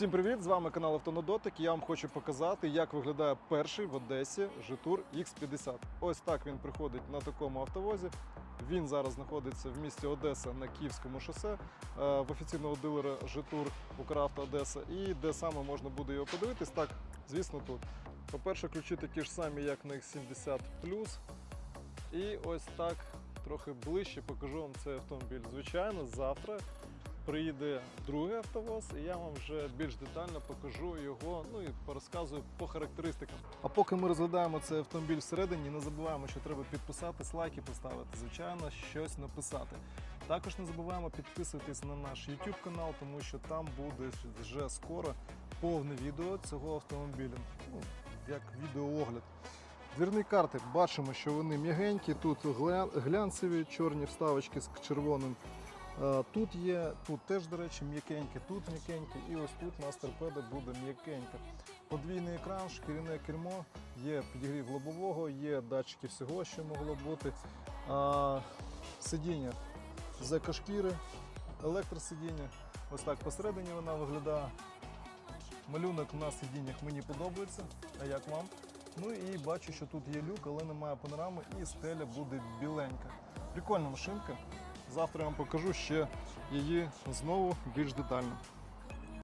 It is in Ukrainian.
Всім привіт! З вами канал Автонодотик. Я вам хочу показати, як виглядає перший в Одесі Житур X50. Ось так він приходить на такому автовозі. Він зараз знаходиться в місті Одеса на Київському шосе е, в офіційного дилера Житур Укравто Одеса. І де саме можна буде його подивитись, так, звісно, тут. По-перше, ключі такі ж самі, як на X70 І ось так трохи ближче покажу вам цей автомобіль. Звичайно, завтра приїде другий автовоз, і я вам вже більш детально покажу його, ну і порозказую по характеристикам. А поки ми розглядаємо цей автомобіль всередині, не забуваємо, що треба підписатись, лайки поставити, звичайно, щось написати. Також не забуваємо підписуватись на наш YouTube канал, тому що там буде вже скоро повне відео цього автомобіля. Ну, як відеоогляд. Двірні карти бачимо, що вони м'ягенькі, тут глянцеві чорні вставочки з червоним. Е, Тут є, тут теж, до речі, м'якеньке, тут м'якеньке, і ось тут у нас торпеда буде м'якенька. Подвійний екран, шкіряне кермо, є підігрів лобового, є датчики всього, що могло бути. А, сидіння з екошкіри, електросидіння. Ось так посередині вона виглядає. Малюнок на сидіннях мені подобається. А як вам? Ну і бачу, що тут є люк, але немає панорами, і стеля буде біленька. Прикольна машинка. Завтра я вам покажу ще її знову більш детально.